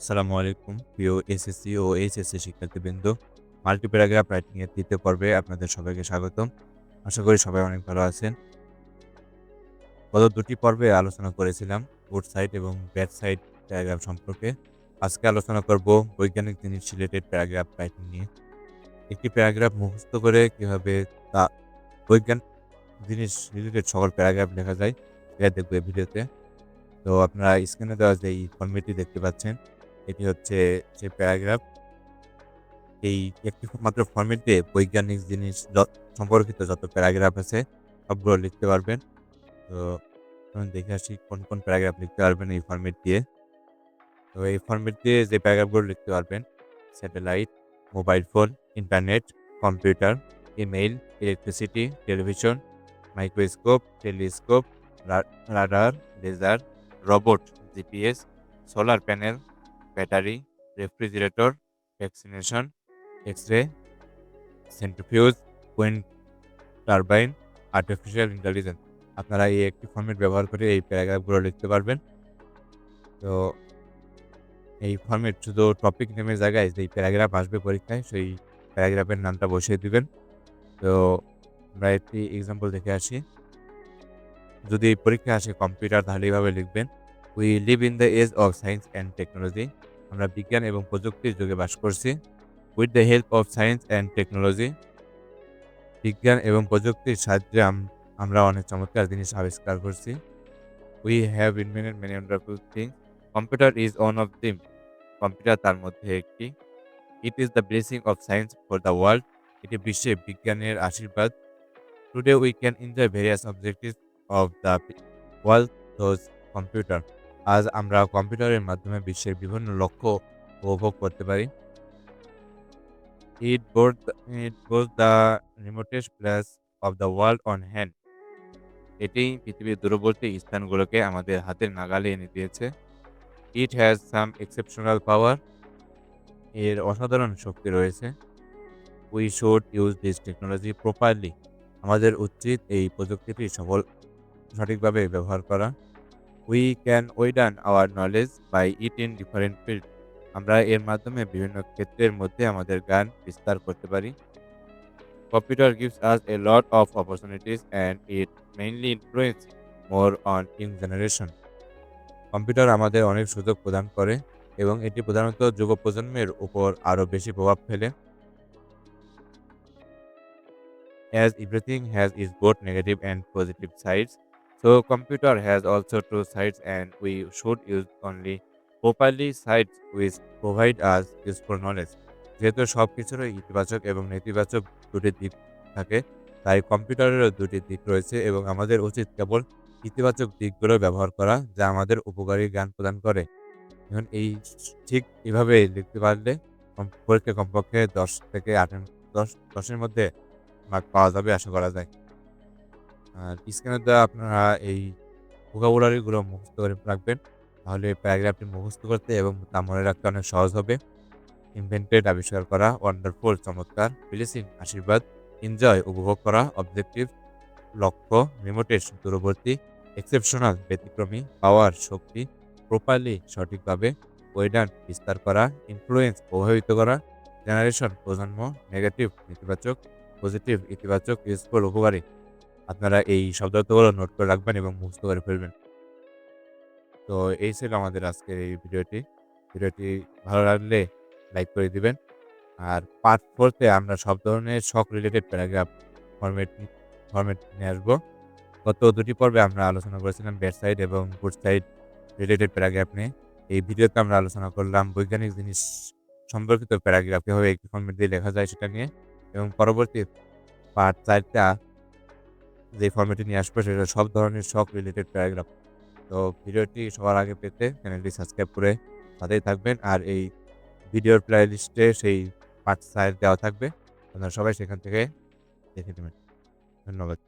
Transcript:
আসসালামু আলাইকুম। প্রিয় এসএসসি ও এইচএসসি শিক্ষার্থীবৃন্দ মাল্টি প্যারাগ্রাফ রাইটিং এর তৃতীয় পর্বে আপনাদের সবাইকে স্বাগতম। আশা করি সবাই অনেক ভালো আছেন। গত দুটি পর্বে আলোচনা করেছিলাম গুড সাইড এবং ব্যাড সাইড প্যারাগ্রাফ সম্পর্কে। আজকে আলোচনা করব বৈজ্ঞানিক জিনিস রিলেটেড প্যারাগ্রাফ রাইটিং নিয়ে। একটি প্যারাগ্রাফ মুখস্থ করে কীভাবে তা বৈজ্ঞানিক জিনিস রিলেটেড সকল প্যারাগ্রাফ লেখা যায় এটা দেখব ভিডিওতে। তো আপনারা স্ক্রিনে দেওয়া যে এই ফর্মেটটি দেখতে পাচ্ছেন এটি হচ্ছে যে প্যারাগ্রাফ। এই একটি মাত্র ফর্মেট বৈজ্ঞানিক জিনিস সম্পর্কিত যত প্যারাগ্রাফ আছে, সবগুলো লিখতে পারবেন। তো আমি দেখে আসি কোন কোন প্যারাগ্রাফ লিখতে পারবেন এই ফর্মেট দিয়ে। তো এই ফর্মেট দিয়ে যে প্যারাগ্রাফগুলো লিখতে পারবেন satellite mobile phone internet computer email electricity television microscope telescope radar laser robot GPS solar panel battery, refrigerator, vaccination X ray centrifuge wind turbine, artificial intelligence. আপনারা এই একটি ফর্মেট ব্যবহার করে এই প্যারাগ্রাফগুলো লিখতে পারবেন। তো এই ফর্মেট শুধু টপিক নেমের জায়গায় যেই প্যারাগ্রাফ আসবে পরীক্ষায়, সেই প্যারাগ্রাফের নামটা বসিয়ে দিবেন। তো আমরা একটি এক্সাম্পল দেখে আসি। যদি পরীক্ষা আসে কম্পিউটার তাহলে এইভাবে লিখবেন we live in the age of science and technology আমরা বিজ্ঞান এবং প্রযুক্তির যুগে বাস করছি। With the help of science and technology বিজ্ঞান এবং প্রযুক্তির সাহায্যে আমরা অনেক চমৎকার জিনিস আবিষ্কার করছি। We have invented many wonderful things computer is one of them computer তার মধ্যে একটি। It is the blessing of science for the world এটি বিশ্বে বিজ্ঞানের আশীর্বাদ। Today we can enjoy various objective of the world computer আজ আমরা কম্পিউটারের মাধ্যমে বিশ্বের বিভিন্ন লক্ষ্য উপভোগ করতে পারি। It board it goes the remotest place of the world on hand এটি পৃথিবীর দূরবর্তী স্থানগুলোকে আমাদের হাতের নাগালে এনে দিয়েছে। ইট হ্যাজ সাম এক্সেপশনাল পাওয়ার এর অসাধারণ শক্তি রয়েছে। We should use this technology properly আমাদের উচিত এই প্রযুক্তিটি সফল, সঠিকভাবে ব্যবহার করা। We can widen our knowledge by it in different field আমরা এর মাধ্যমে বিভিন্ন ক্ষেত্রের মধ্যে আমাদের জ্ঞান বিস্তার করতে পারি। Computer gives us a lot of opportunities and it mainly influence more on in generation computer আমাদের অনেক সুযোগ প্রদান করে এবং এটি প্রধানত যুব প্রজন্মের উপর আরও বেশি প্রভাব ফেলে। As everything has its both negative and positive sides so, computer has also two sides and we should use only properly sides which provide us useful knowledge. যেহেতু সব কিছুরই ইতিবাচক এবং নেতিবাচক দুটি দিক থাকে, তাই কম্পিউটারেরও দুটি দিক রয়েছে এবং আমাদের উচিত কেবল ইতিবাচক দিকগুলো ব্যবহার করা যা আমাদের উপকারী জ্ঞান প্রদান করে। এখন এই ঠিক এভাবে লিখতে পারলে পরীক্ষা কমপক্ষে দশ থেকে আট দশ দশের মধ্যে মার্ক পাওয়া যাবে আশা করা যায়। আর স্ক্রিনে দ্বারা আপনারা এই ভোকাবুলারিগুলো মুখস্থ করে রাখবেন। তাহলে প্যারাগ্রাফটি মুখস্থ করতে এবং তা মনে রাখতে অনেক সহজ হবে। ইনভেন্টেড আবিষ্কার করা ওয়ান্ডারফুল চমৎকার ব্লেসিং আশীর্বাদ এনজয় উপভোগ করা অবজেক্টিভ লক্ষ্য রিমোটের দূরবর্তী এক্সেপশনাল ব্যতিক্রমী পাওয়ার শক্তি প্রপারলি সঠিকভাবে ওয়েডান বিস্তার করা ইনফ্লুয়েন্স প্রভাবিত করা জেনারেশন প্রজন্ম নেগেটিভ নেতিবাচক পজিটিভ ইতিবাচক ইউজফুল উপকারী। আপনারা এই শব্দার্থগুলো নোট করে রাখবেন এবং মুখস্থ করে ফেলবেন। তো এই ছিল আমাদের আজকের এই ভিডিওটি। ভিডিওটি ভালো লাগলে লাইক করে দিবেন। আর পার্ট ফোরতে আমরা সব ধরনের শখ রিলেটেড প্যারাগ্রাফ ফরম্যাট ফরম্যাট নিয়ে আসব। গত দুটি পর্বে আমরা আলোচনা করেছিলাম ব্যাড সাইড এবং গুড সাইড রিলেটেড প্যারাগ্রাফ নিয়ে। এই ভিডিওতে আমরা আলোচনা করলাম বৈজ্ঞানিক জিনিস সম্পর্কিত প্যারাগ্রাফ কীভাবে একটি ফর্মেট দিয়ে লেখা যায় সেটা নিয়ে। এবং পরবর্তী পার্ট চারটা যে ফর্মেটে নিয়ে আসবে সেটা সব ধরনের শখ রিলেটেড প্যারাগ্রাফ তো ভিডিওটি সবার আগে পেতে চ্যানেলটি সাবস্ক্রাইব করে সাথেই থাকবেন আর এই ভিডিওর প্লে লিস্টে সেই পার্ট সাইজ দেওয়া থাকবে। আপনারা সবাই সেখান থেকে দেখে নেবেন। ধন্যবাদ।